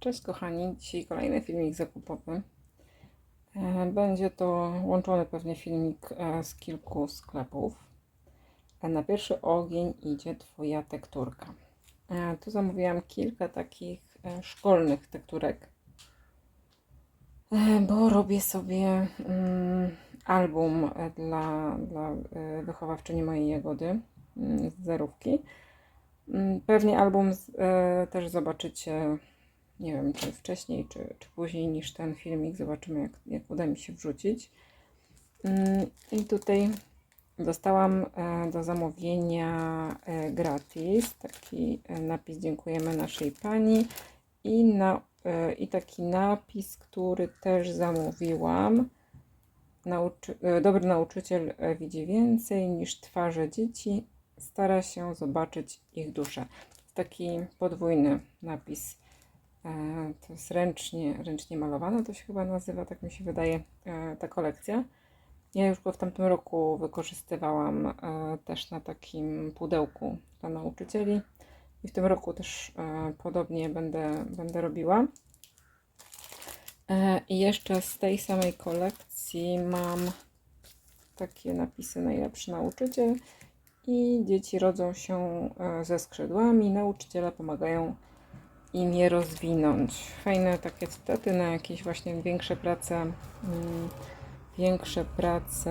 Cześć kochani, dzisiaj kolejny filmik zakupowy. E, Będzie to łączony pewnie filmik e, z kilku sklepów. E, Na pierwszy ogień idzie Twoja tekturka. Tu zamówiłam kilka takich szkolnych tekturek, bo robię sobie mm, album dla, dla wychowawczyni mojej jagody mm, z zerówki. Mm, Pewnie album z, też zobaczycie, nie wiem, czy wcześniej, czy, czy później niż ten filmik. Zobaczymy, jak, jak uda mi się wrzucić. Mm, I tutaj dostałam e, do zamówienia e, gratis taki e, napis Dziękujemy naszej pani i, na, i taki napis, który też zamówiłam. Nauczy, dobry nauczyciel widzi więcej niż twarze dzieci, stara się zobaczyć ich duszę. Taki podwójny napis. E, To jest ręcznie, ręcznie malowane, to się chyba nazywa, tak mi się wydaje, e, ta kolekcja. Ja już go w tamtym roku wykorzystywałam e, też na takim pudełku dla nauczycieli i w tym roku też podobnie będę, będę robiła. I jeszcze z tej samej kolekcji mam takie napisy najlepszy nauczyciel i dzieci rodzą się ze skrzydłami, nauczyciele pomagają im je rozwinąć. Fajne takie cytaty na jakieś właśnie większe prace, mm, większe prace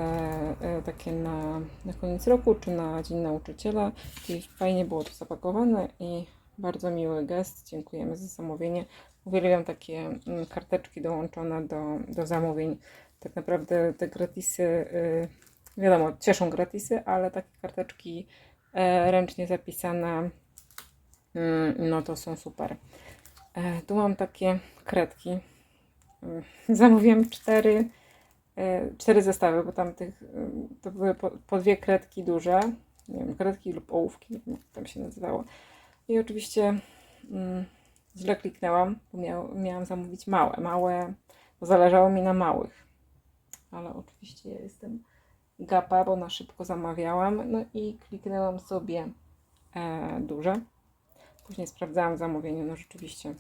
e, takie na, na koniec roku czy na Dzień Nauczyciela. I fajnie było to zapakowane i bardzo miły gest. Dziękujemy za zamówienie. Uwielbiam takie mm, karteczki dołączone do, do zamówień. Tak naprawdę te gratisy, y, wiadomo, cieszą gratisy, ale takie karteczki e, ręcznie zapisane, no to są super. E, Tu mam takie kredki. Mm, Zamówiłam cztery, e, cztery zestawy, bo tam tych, y, to były po, po dwie kredki duże, nie wiem, kredki lub ołówki, jak tam się nazywało. I oczywiście mm, źle kliknęłam, bo miał, miałam zamówić małe, małe, bo zależało mi na małych. Ale oczywiście ja jestem gapa, bo na szybko zamawiałam, no i kliknęłam sobie e, duże. Później sprawdzałam w zamówieniu, no rzeczywiście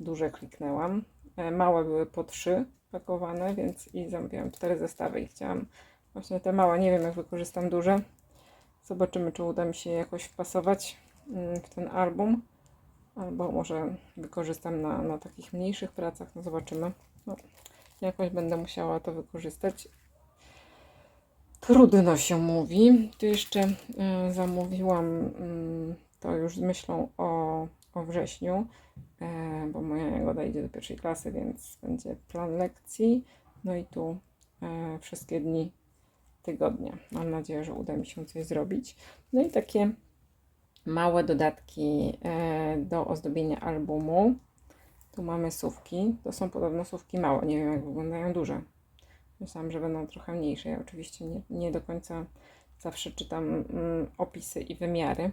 duże kliknęłam. E, Małe były po trzy pakowane, więc i zamówiłam cztery zestawy i chciałam właśnie te małe. Nie wiem, jak wykorzystam duże. Zobaczymy, czy uda mi się jakoś wpasować mm, w ten album. Albo może wykorzystam na, na takich mniejszych pracach. No zobaczymy. No, jakoś będę musiała to wykorzystać. Trudno się mówi. Tu jeszcze y, zamówiłam mm, to już z myślą o, o wrześniu, e, bo moja jagoda idzie do pierwszej klasy, więc będzie plan lekcji. No i tu e, wszystkie dni tygodnia. Mam nadzieję, że uda mi się coś zrobić. No i takie małe dodatki e, do ozdobienia albumu. Tu mamy sówki. To są podobno sówki małe. Nie wiem, jak wyglądają duże. Myślałam, że będą trochę mniejsze. Ja oczywiście nie, nie do końca zawsze czytam mm, opisy i wymiary,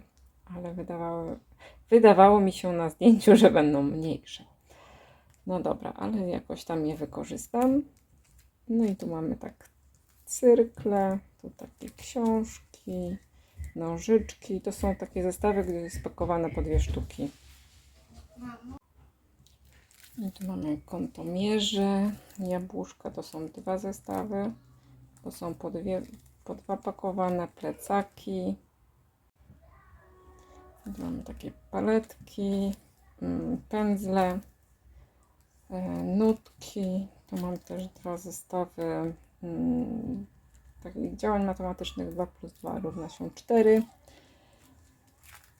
ale wydawało, wydawało mi się na zdjęciu, że będą mniejsze. No dobra, ale jakoś tam je wykorzystam. No i tu mamy tak cyrkle, tu takie książki, nożyczki. To są takie zestawy, gdzie jest pakowane po dwie sztuki. I tu mamy kątomierze, jabłuszka, to są dwa zestawy. To są po, dwie, po dwa pakowane plecaki. Tu mamy takie paletki, mm, pędzle, e, nutki. Tu mam też dwa zestawy mm, takich działań matematycznych 2 plus 2 równa się 4.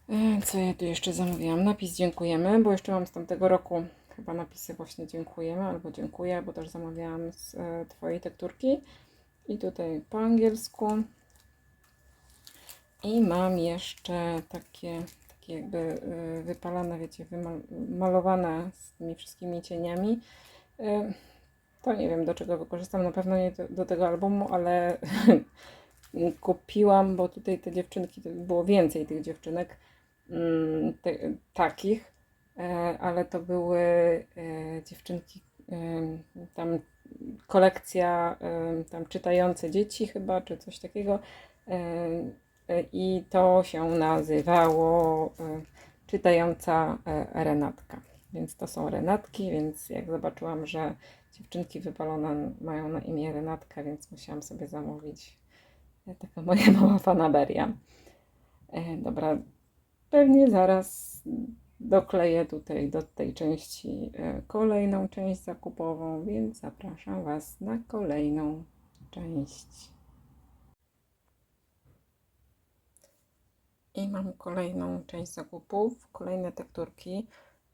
E, Co ja tu jeszcze zamówiłam? Napis dziękujemy, bo jeszcze mam z tamtego roku chyba napisy właśnie dziękujemy albo dziękuję, bo też zamawiałam z e, Twojej tekturki. I tutaj po angielsku. I mam jeszcze takie, takie jakby y, wypalane, wiecie, wymalowane z tymi wszystkimi cieniami. Y, To nie wiem do czego wykorzystam, na pewno nie do, tego albumu, ale kupiłam, bo tutaj te dziewczynki, było więcej tych dziewczynek mm, te, takich, e, ale to były dziewczynki, tam kolekcja tam czytające dzieci chyba, czy coś takiego. I to się nazywało e, Czytająca e, Renatka. Więc to są Renatki, więc jak zobaczyłam, że dziewczynki wypalone mają na imię Renatka, więc musiałam sobie zamówić e, taka moja mała fanaberia. Dobra, pewnie zaraz dokleję tutaj do tej części kolejną część zakupową, więc zapraszam Was na kolejną część. I mam kolejną część zakupów, kolejne tekturki.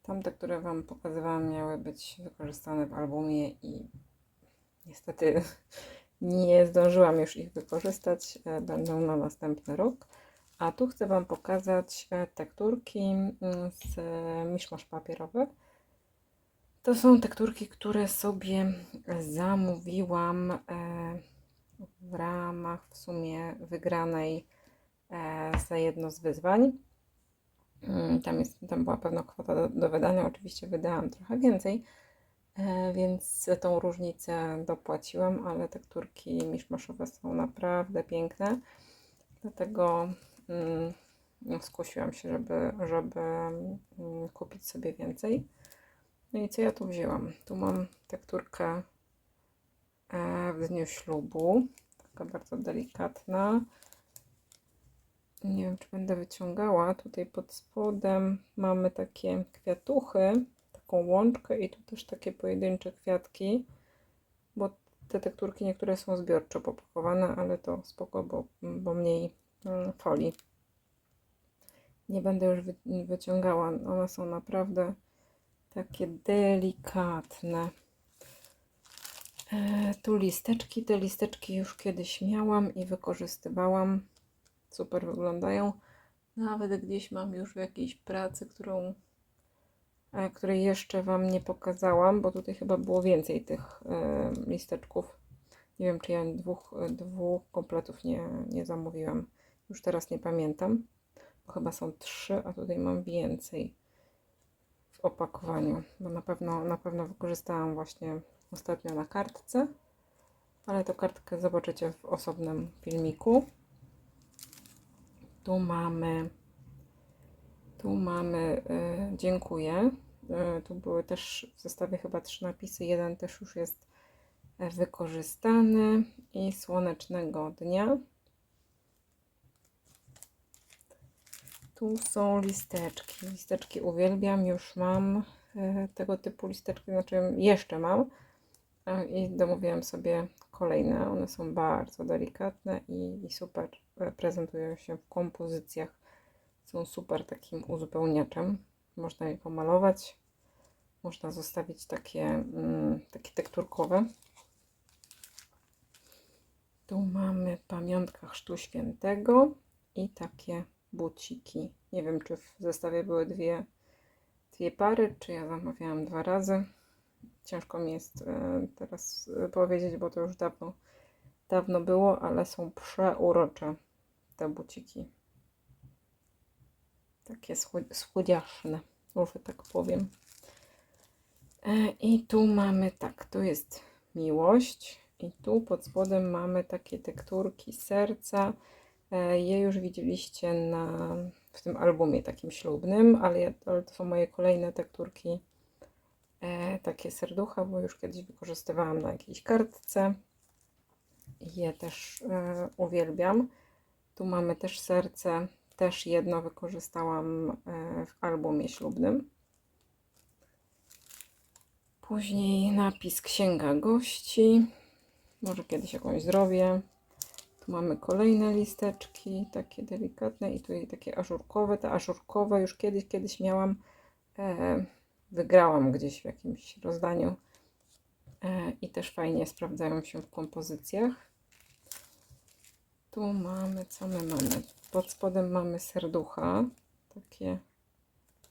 Tamte, które Wam pokazywałam, miały być wykorzystane w albumie i niestety nie zdążyłam już ich wykorzystać. E, Będą na następny rok. A tu chcę Wam pokazać e, tekturki mm, z miszmasz papierowy. To są tekturki, które sobie zamówiłam e, w ramach w sumie wygranej za jedno z wyzwań. Mm, Tam, jest, tam była pewna kwota do, do wydania, oczywiście wydałam trochę więcej, e, więc tą różnicę dopłaciłam, ale tekturki miszmaszowe są naprawdę piękne. Dlatego mm, no, skusiłam się, żeby, żeby mm, kupić sobie więcej. No i co ja tu wzięłam? Tu mam tekturkę e, w dniu ślubu, taka bardzo delikatna. Nie wiem, czy będę wyciągała. Tutaj pod spodem mamy takie kwiatuchy, taką łączkę i tu też takie pojedyncze kwiatki, bo te tekturki niektóre są zbiorczo popakowane, ale to spoko, bo, bo mniej mm, folii. Nie będę już wy, wyciągała. One są naprawdę takie delikatne. E, tu listeczki. Te listeczki już kiedyś miałam i wykorzystywałam. Super wyglądają. Nawet gdzieś mam już w jakiejś pracy, którą, e, której jeszcze Wam nie pokazałam, bo tutaj chyba było więcej tych e, listeczków. Nie wiem, czy ja dwóch, dwóch kompletów nie, nie zamówiłam. Już teraz nie pamiętam, bo chyba są trzy, a tutaj mam więcej w opakowaniu, bo na pewno, na pewno wykorzystałam właśnie ostatnio na kartce, ale tę kartkę zobaczycie w osobnym filmiku. Tu mamy, tu mamy, y, dziękuję. Y, tu były też w zestawie chyba trzy napisy, jeden też już jest e, wykorzystany i słonecznego dnia. Tu są listeczki. Listeczki uwielbiam, już mam e, tego typu listeczki, znaczy jeszcze mam e, i domówiłam sobie kolejne. One są bardzo delikatne i, i super e, prezentują się w kompozycjach. Są super takim uzupełniaczem. Można je pomalować, można zostawić takie, mm, takie tekturkowe. Tu mamy pamiątka Chrztu Świętego i takie buciki. Nie wiem, czy w zestawie były dwie, dwie pary, czy ja zamawiałam dwa razy. Ciężko mi jest e, teraz e, powiedzieć, bo to już dawno, dawno było, ale są przeurocze te buciki. Takie schłodziaszne, może tak powiem. E, I tu mamy tak, tu jest miłość. I tu pod spodem mamy takie tekturki serca. Je już widzieliście na, w tym albumie takim ślubnym, ale, ja, ale to są moje kolejne tekturki takie serducha, bo już kiedyś wykorzystywałam na jakiejś kartce. Je też e, uwielbiam. Tu mamy też serce, też jedno wykorzystałam e, w albumie ślubnym. Później napis Księga Gości. Może kiedyś jakąś zrobię. Tu mamy kolejne listeczki, takie delikatne i tutaj takie ażurkowe. Te ażurkowe już kiedyś, kiedyś miałam, e, wygrałam gdzieś w jakimś rozdaniu e, i też fajnie sprawdzają się w kompozycjach. Tu mamy, co my mamy? Pod spodem mamy serducha, takie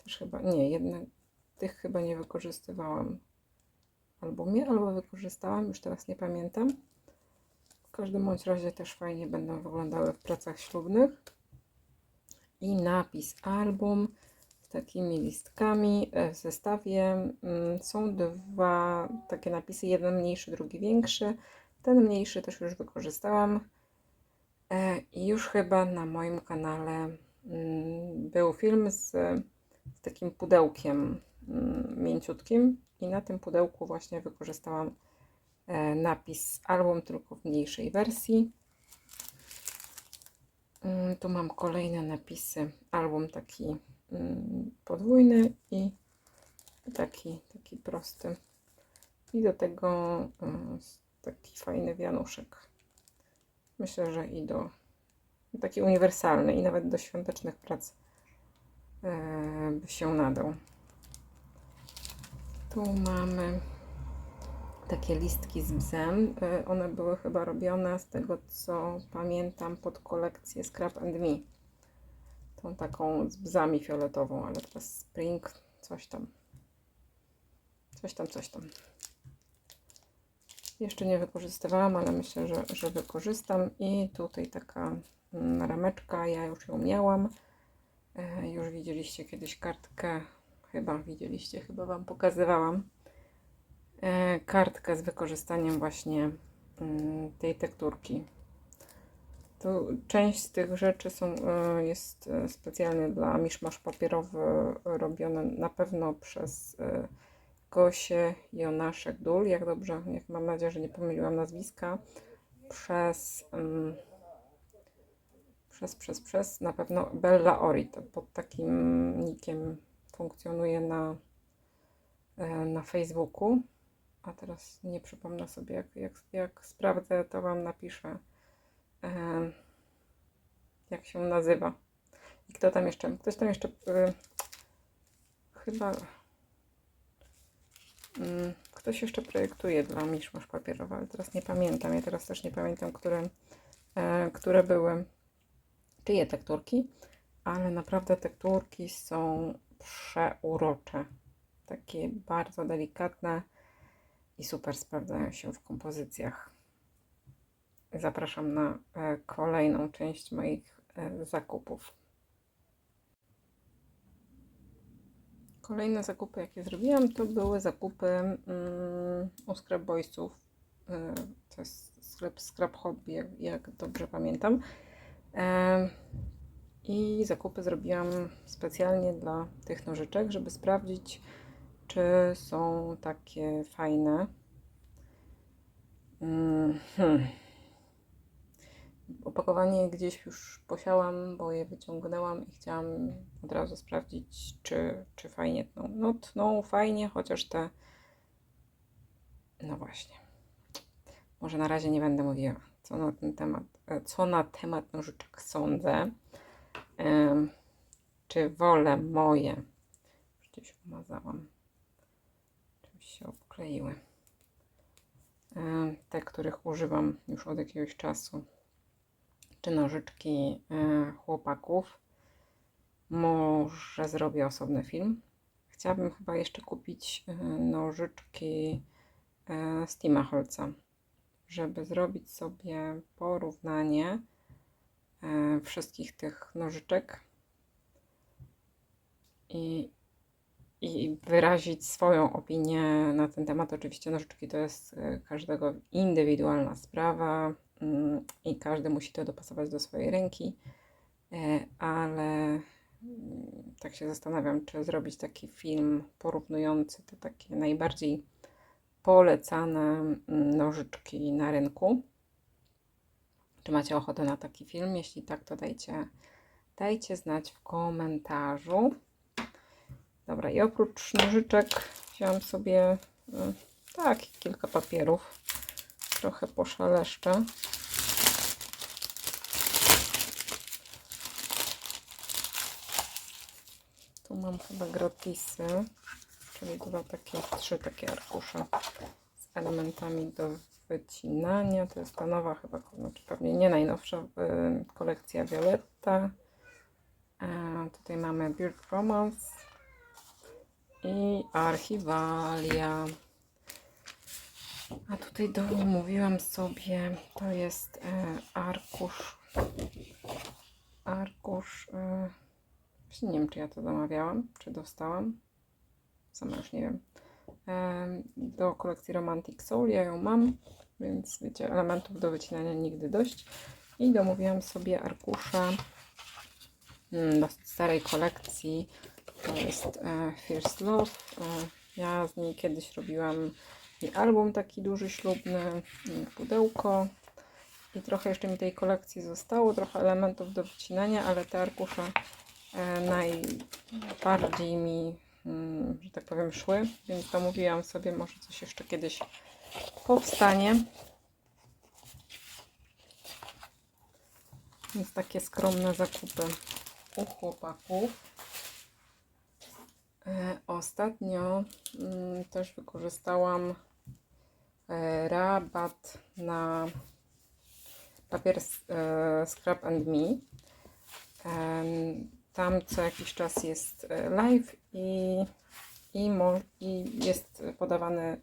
też chyba, nie, jedne, tych chyba nie wykorzystywałam w albumie, albo wykorzystałam, już teraz nie pamiętam. W każdym bądź razie też fajnie będą wyglądały w pracach ślubnych. I napis album takimi listkami. E, W zestawie mm, są dwa takie napisy, jeden mniejszy, drugi większy. Ten mniejszy też już wykorzystałam. E, I już chyba na moim kanale mm, był film z, z takim pudełkiem mm, mięciutkim i na tym pudełku właśnie wykorzystałam e, napis album tylko w mniejszej wersji. Tu mam kolejne napisy. Album taki podwójny i taki, taki prosty. I do tego mm, taki fajny wianuszek. Myślę, że i do taki uniwersalny i nawet do świątecznych prac e, by się nadał. Tu mamy takie listki z bzem. One były chyba robione z tego, co pamiętam, pod kolekcję Scrap and Me. Tą taką z bzami fioletową, ale teraz Spring, coś tam. Coś tam, coś tam. Jeszcze nie wykorzystywałam, ale myślę, że, że wykorzystam. I tutaj taka mm, rameczka, ja już ją miałam. E, Już widzieliście kiedyś kartkę, chyba widzieliście, chyba Wam pokazywałam. E, Kartkę z wykorzystaniem właśnie mm, tej tekturki. Tu część z tych rzeczy są, e, jest e, specjalnie dla miszmasz papierowy robione na pewno przez e, Gosię Jonaszek Dul, jak dobrze, jak mam nadzieję, że nie pomyliłam nazwiska, przez, mm, przez, przez, przez na pewno Bella Ori, to pod takim nickiem funkcjonuje na, na Facebooku, a teraz nie przypomnę sobie, jak, jak, jak sprawdzę, to Wam napiszę, jak się nazywa. I kto tam jeszcze, ktoś tam jeszcze, e, chyba Mm, Ktoś jeszcze projektuje dla miszmasz papierowa, ale teraz nie pamiętam. Ja teraz też nie pamiętam, które, e, które były czyje tekturki, ale naprawdę tekturki są przeurocze. Takie bardzo delikatne i super sprawdzają się w kompozycjach. Zapraszam na e, kolejną część moich e, zakupów. Kolejne zakupy, jakie zrobiłam, to były zakupy mm, u Scrap Boysów. Y, To jest sklep Scrap Hobby, jak, dobrze pamiętam. I zakupy zrobiłam specjalnie dla tych nożyczek, żeby sprawdzić, czy są takie fajne. Mm, hmm. Opakowanie gdzieś już posiałam, bo je wyciągnęłam i chciałam od razu sprawdzić, czy, czy fajnie tną. No tną fajnie, chociaż te... No właśnie. Może na razie nie będę mówiła, co na ten temat, e, co na temat nożyczek sądzę. Em, czy wolę moje... Już Gdzieś umazałam. Czymś się obkleiły. Te, których używam już od jakiegoś czasu czy nożyczki e, chłopaków. Może zrobię osobny film. Chciałabym chyba jeszcze kupić e, nożyczki e, z Timaholca, żeby zrobić sobie porównanie wszystkich tych nożyczek i, i wyrazić swoją opinię na ten temat. Oczywiście nożyczki to jest każdego indywidualna sprawa i każdy musi to dopasować do swojej ręki, e, ale mm, tak się zastanawiam, czy zrobić taki film porównujący te takie najbardziej polecane mm, nożyczki na rynku. Czy macie ochotę na taki film? Jeśli tak, to dajcie, dajcie znać w komentarzu. Dobra, i oprócz nożyczek wziąłam sobie tak, kilka papierów. Trochę poszaleszczę. Tu mam chyba gratisy, czyli dwa takie, trzy takie arkusze z elementami do wycinania. To jest ta nowa chyba, znaczy pewnie nie najnowsza y, kolekcja Violetta. E, tutaj mamy Beard Romance i Archiwalia. A tutaj dołu mówiłam sobie, to jest e, arkusz. Arkusz. E, nie wiem, czy ja to zamawiałam, czy dostałam. Sama już nie wiem. E, do kolekcji Romantic Soul ja ją mam, więc wiecie, elementów do wycinania nigdy dość. I domówiłam sobie arkusze mm, do starej kolekcji To jest First Love. Ja z niej kiedyś robiłam i album taki duży, ślubny, i pudełko. I trochę jeszcze mi tej kolekcji zostało, trochę elementów do wycinania, ale te arkusze e, najbardziej mi, mm, że tak powiem, szły, więc domówiłam sobie, może coś jeszcze kiedyś powstanie. Więc takie skromne zakupy u chłopaków. E, Ostatnio mm, też wykorzystałam rabat na papier e, Scrap and Me. Tam co jakiś czas jest e, live i, i, mo, i jest podawany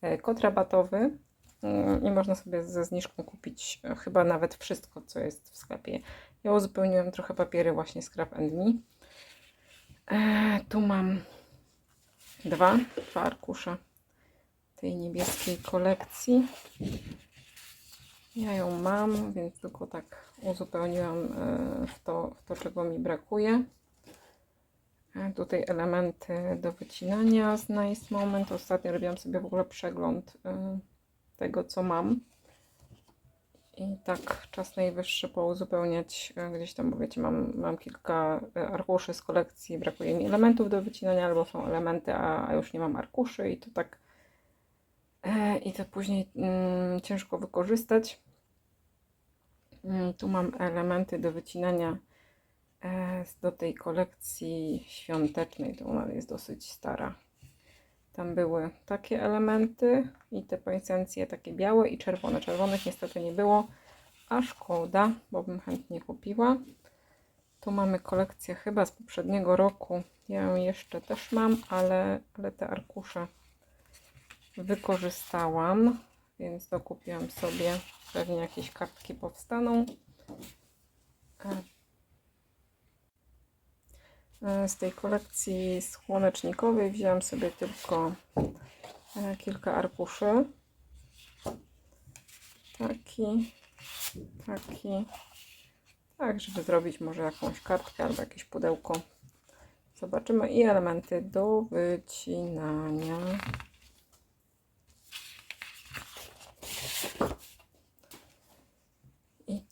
e, kod rabatowy Mm, i można sobie ze zniżką kupić e, chyba nawet wszystko, co jest w sklepie. Ja uzupełniłam trochę papiery właśnie Scrap and Me. E, tu mam dwa, dwa arkusze tej niebieskiej kolekcji. Ja ją mam, więc tylko tak uzupełniłam e, w to, w to czego mi brakuje. E, Tutaj elementy do wycinania z Nice Moment. Ostatnio robiłam sobie w ogóle przegląd e, tego, co mam. I tak czas najwyższy pouzupełniać gdzieś tam, bo wiecie, mam, mam kilka arkuszy z kolekcji, brakuje mi elementów do wycinania, albo są elementy, a, a już nie mam arkuszy i to tak i to później mm, ciężko wykorzystać. Mm, tu mam elementy do wycinania e, do tej kolekcji świątecznej, to ona jest dosyć stara. Tam były takie elementy i te poinsencje takie białe i czerwone. Czerwonych niestety nie było, a szkoda, bo bym chętnie kupiła. Tu mamy kolekcję chyba z poprzedniego roku. Ja ją jeszcze też mam, ale, ale te arkusze wykorzystałam, więc dokupiłam sobie. Pewnie jakieś kartki powstaną. E, Z tej kolekcji słonecznikowej wzięłam sobie tylko e, kilka arkuszy. Taki, taki. Tak, żeby zrobić może jakąś kartkę albo jakieś pudełko. Zobaczymy i elementy do wycinania.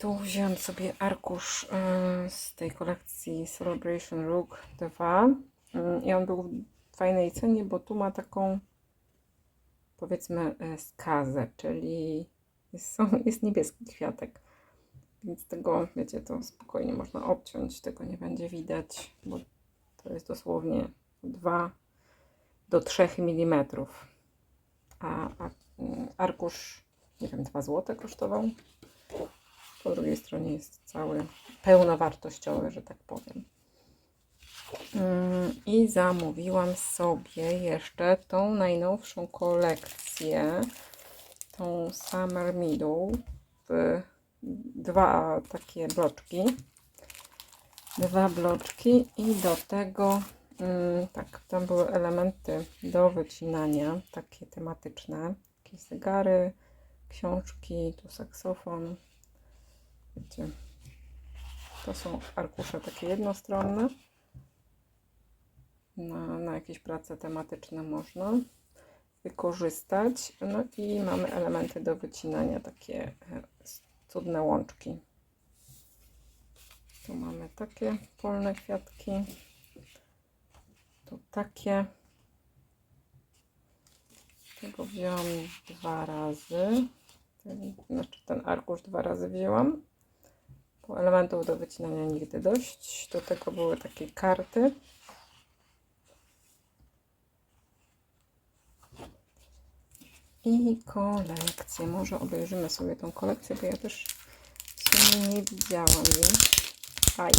Tu wziąłem sobie arkusz e, z tej kolekcji Celebration Rook 2. Mm, I on był w fajnej cenie, bo tu ma taką powiedzmy e, skazę, czyli jest, jest niebieski kwiatek. Więc tego, wiecie, to spokojnie można obciąć, tego nie będzie widać, bo to jest dosłownie 2 do 3 mm. A, a mm, arkusz, nie wiem, 2 zł kosztował. Po drugiej stronie jest cały pełnowartościowy, że tak powiem. Mm, I zamówiłam sobie jeszcze tą najnowszą kolekcję, tą Summer Meadow, w dwa takie bloczki. Dwa bloczki i do tego, mm, tak, tam były elementy do wycinania, takie tematyczne, jakieś zegary, książki, tu saksofon, Wiecie, to są arkusze takie jednostronne. Na, na jakieś prace tematyczne można wykorzystać. No i mamy elementy do wycinania, takie e, cudne łączki. Tu mamy takie polne kwiatki. Tu takie. Tego wzięłam dwa razy. Ten, znaczy ten arkusz dwa razy wzięłam elementów do wycinania nigdy dość. Do tego były takie karty. I kolekcję. Może obejrzymy sobie tą kolekcję, bo ja też w sumie nie widziałam jej. Aj.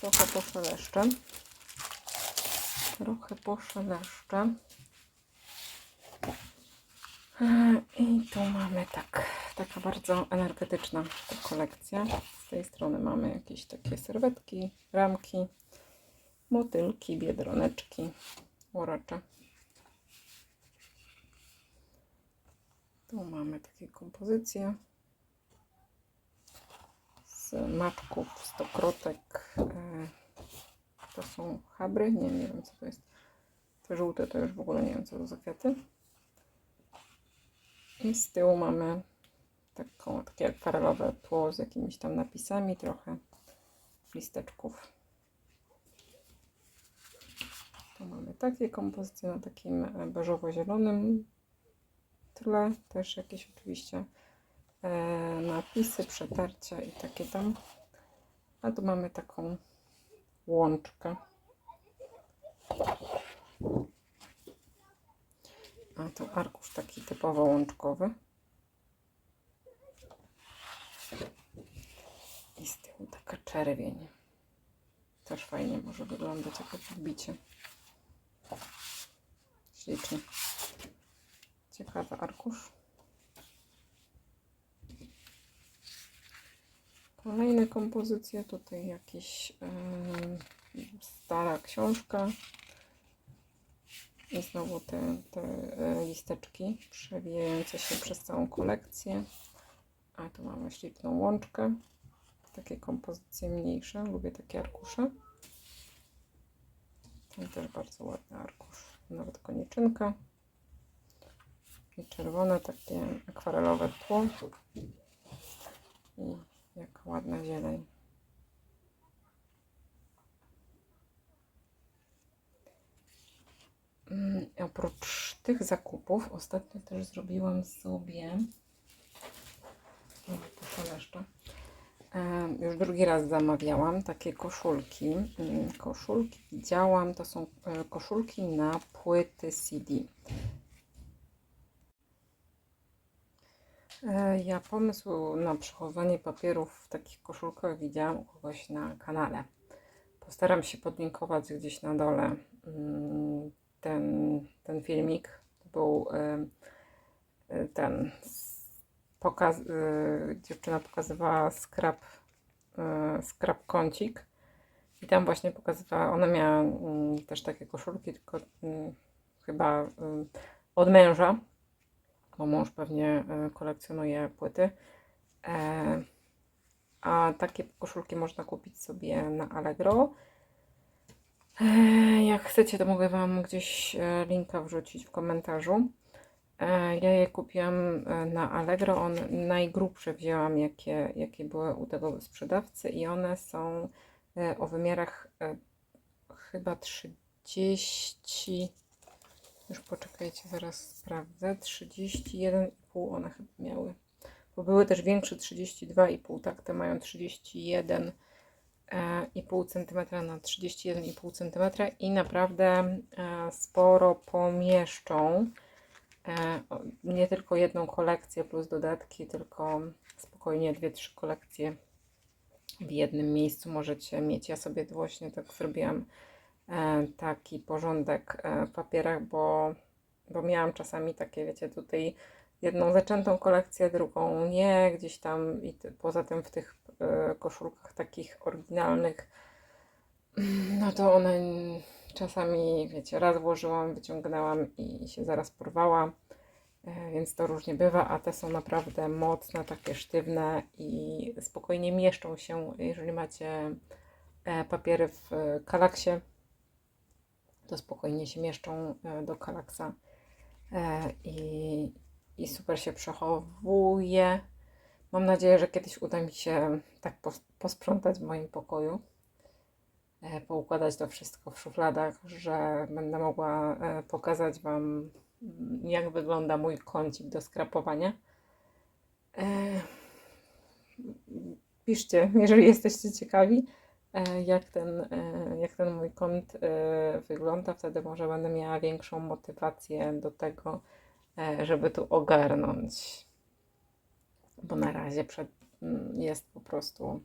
Trochę poszeleszczę. Trochę poszeleszczę. E, I tu mamy tak, taka bardzo energetyczna ta kolekcja. Z tej strony mamy jakieś takie serwetki, ramki, motylki, biedroneczki, uracze. Tu mamy takie kompozycje z maczków, stokrotek, e, To są habry? Nie, nie wiem co to jest. Te żółte to już w ogóle nie wiem co to za kwiaty. I z tyłu mamy taką, takie akwarelowe tło z jakimiś tam napisami, trochę listeczków. Tu mamy takie kompozycje na takim e, beżowo-zielonym tle. Też jakieś oczywiście e, napisy, przetarcia i takie tam. A tu mamy taką łączkę. A tu arkusz taki typowo łączkowy. I z taka czerwień. Też fajnie może wyglądać jako podbicie. Ślicznie. Ciekawy arkusz. Kolejne kompozycje. Tutaj jakieś em, stara książka. I znowu te, te e, listeczki przewijające się przez całą kolekcję. A tu mamy śliczną łączkę. Takie kompozycje mniejsze. Lubię takie arkusze. Ten też bardzo ładny arkusz. Nawet koniczynka. I czerwone takie akwarelowe tło. I jaka ładna zieleń. Mm, Oprócz tych zakupów, ostatnio też zrobiłam sobie. O, proszę jeszcze. Już drugi raz zamawiałam takie koszulki. Mm, Koszulki widziałam, to są e, koszulki na płyty CD. E, Ja pomysł na przechowywanie papierów w takich koszulkach widziałam u kogoś na kanale. Postaram się podlinkować gdzieś na dole mm, ten, ten filmik. To był ten e, dziewczyna pokazywała skrap, e, skrap kącik i tam właśnie pokazywała, ona miała mm, też takie koszulki, tylko mm, chyba mm, od męża, bo mąż pewnie kolekcjonuje płyty. E, A takie koszulki można kupić sobie na Allegro. E, Jak chcecie, to mogę Wam gdzieś e, linka wrzucić w komentarzu. E, Ja je kupiłam e, na Allegro. On najgrubsze wzięłam, jakie, jakie były u tego sprzedawcy, i one są e, o wymiarach chyba 30. Już poczekajcie, zaraz sprawdzę. 31,5 one chyba miały. Bo były też większe 32,5, tak? Te mają 31 e, i pół centymetra na 31,5 centymetra i naprawdę sporo pomieszczą. E, Nie tylko jedną kolekcję plus dodatki, tylko spokojnie dwie, trzy kolekcje w jednym miejscu możecie mieć. Ja sobie właśnie tak zrobiłam e, taki porządek e, w papierach, bo, bo miałam czasami takie, wiecie, tutaj jedną zaczętą kolekcję, drugą nie, gdzieś tam i poza tym w tych koszulkach takich oryginalnych, no to one czasami, wiecie, raz włożyłam, wyciągnęłam i się zaraz porwała, e, więc to różnie bywa, a te są naprawdę mocne, takie sztywne i spokojnie mieszczą się, jeżeli macie e, papiery w e, kalaksie, to spokojnie się mieszczą do kalaksa i, i super się przechowuje. Mam nadzieję, że kiedyś uda mi się tak pos- posprzątać w moim pokoju, poukładać to wszystko w szufladach, że będę mogła e, pokazać Wam, mm, jak wygląda mój kącik do skrapowania. E, Piszcie, jeżeli jesteście ciekawi, e, jak ten, e, jak ten mój kąt e, wygląda. Wtedy może będę miała większą motywację do tego, e, żeby tu ogarnąć. Bo na razie przed, mm, jest po prostu,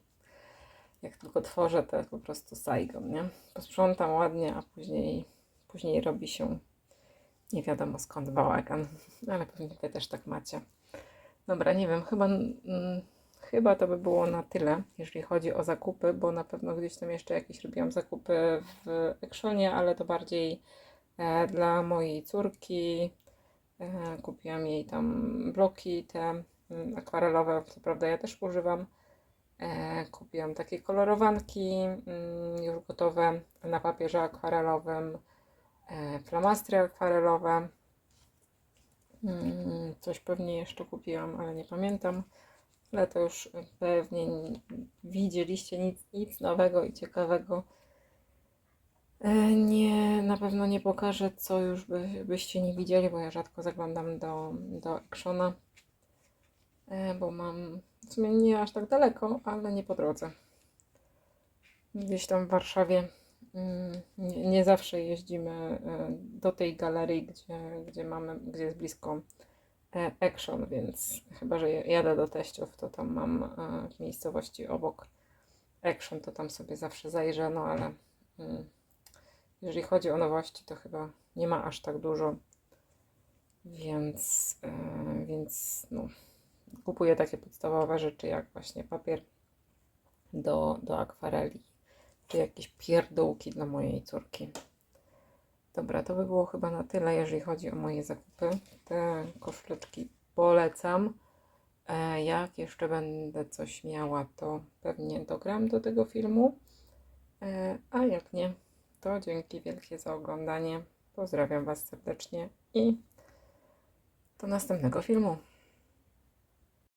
jak tylko tworzę, to po prostu Saigon, nie? Posprzątam ładnie, a później, później robi się nie wiadomo skąd bałagan. Ale pewnie wy też tak macie. Dobra, nie wiem, chyba, mm, chyba to by było na tyle, jeżeli chodzi o zakupy, bo na pewno gdzieś tam jeszcze jakieś robiłam zakupy w Actionie, ale to bardziej e, dla mojej córki. E, kupiłam jej tam bloki te akwarelowe, co prawda ja też używam, kupiłam takie kolorowanki mm, już gotowe na papierze akwarelowym, e, flamastry akwarelowe. Mm, Coś pewnie jeszcze kupiłam, ale nie pamiętam. Ale to już pewnie widzieliście nic, nic nowego i ciekawego. E, Nie, na pewno nie pokażę, co już by, byście nie widzieli, bo ja rzadko zaglądam do, do Actiona, e, bo mam w sumie nie aż tak daleko, ale nie po drodze. Gdzieś tam w Warszawie. Mm, nie, nie zawsze jeździmy e, do tej galerii, gdzie, gdzie mamy, gdzie jest blisko e, Action, więc chyba, że jadę do teściów, to tam mam e, w miejscowości obok Action, to tam sobie zawsze zajrzę, no ale mm, jeżeli chodzi o nowości, to chyba nie ma aż tak dużo, więc, e, więc no, kupuję takie podstawowe rzeczy, jak właśnie papier do, do akwareli, czy jakieś pierdółki dla mojej córki. Dobra, to by było chyba na tyle, jeżeli chodzi o moje zakupy. Te koszuleczki polecam. E, Jak jeszcze będę coś miała, to pewnie dogram do tego filmu. E, A jak nie, to dzięki wielkie za oglądanie. Pozdrawiam Was serdecznie i do następnego filmu.